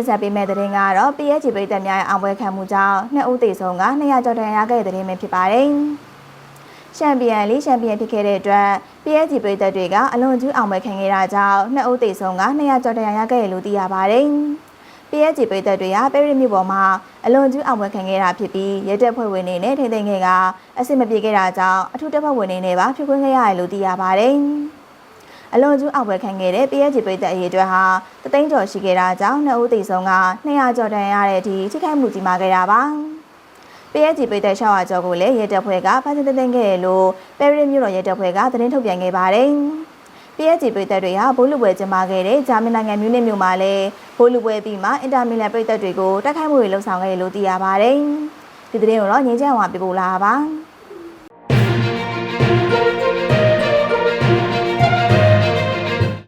တင်ဆက်ပေးမယ့်သတင်းကတော့ PSG ပြည်သက်များရဲ့အောင်ပွဲခံမှုကြောင့်နှစ်ဦးသေဆုံးက200ကျော်တန်ရခဲ့တဲ့သတင်းပဲဖြစ်ပါတယ်။ချန်ပီယံလိချန်ပီယံဖြစ်ခဲ့တဲ့အတွက် PSG ပြည်သက်တွေကအလွန်ကျူးအောင်ပွဲခံခဲ့တာကြောင့်နှစ်ဦးသေဆုံးက200ကျော်တန်ရခဲ့တယ်လို့သိရပါတယ်။ PSG ပြည်သက်တွေကပဲရစ်မြို့ပေါ်မှာအလွန်ကျူးအောင်ပွဲခံခဲ့တာဖြစ်ပြီးရဲတပ်ဖွဲ့ဝင်တွေနဲ့ထိန်းသိမ်းခဲ့ကအဆင်မပြေခဲ့တာကြောင့်အထူးတပ်ဖွဲ့ဝင်တွေနဲ့ပါဖြိုခွင်းခဲ့ရတယ်လို့သိရပါတယ်။ အလွန်ကျူးအောင်ပွဲခံခဲ့တဲ့ PSG ပြည်သက်အရေးအတွက်ဟာတသိန်းကျော်ရှိခဲ့တာကြောင့်နှစ်ဦးသေဆုံးက200ကျော်တန်ရတဲ့အထိထိခိုက်မှုကြီးမားခဲ့တာပါ။ PSG ပြည်သက်600ကျော်ကိုလည်းရဲတပ်ဖွဲ့ကဖမ်းဆီးသိမ်းခဲ့တယ်လို့ပဲရစ်မြို့တော်ရဲတပ်ဖွဲ့ကသတင်းထုတ်ပြန်ခဲ့ပါတယ်။ PSG ပြည်သက်တွေဟာဘိုးလူပွဲကျင်းပခဲ့တဲ့ဂျာမန်နိုင်ငံမြို့နယ်မြို့မှာလည်းဘိုးလူပွဲပြီးမှအင်တာမီလန်ပြည်သက်တွေကိုတိုက်ခိုက်မှုတွေလှုံ့ဆော်ခဲ့တယ်လို့သိရပါတယ်။ဒီသတင်းကိုတော့ငင်းချမ်းဝါပြပို့လာပါပါ။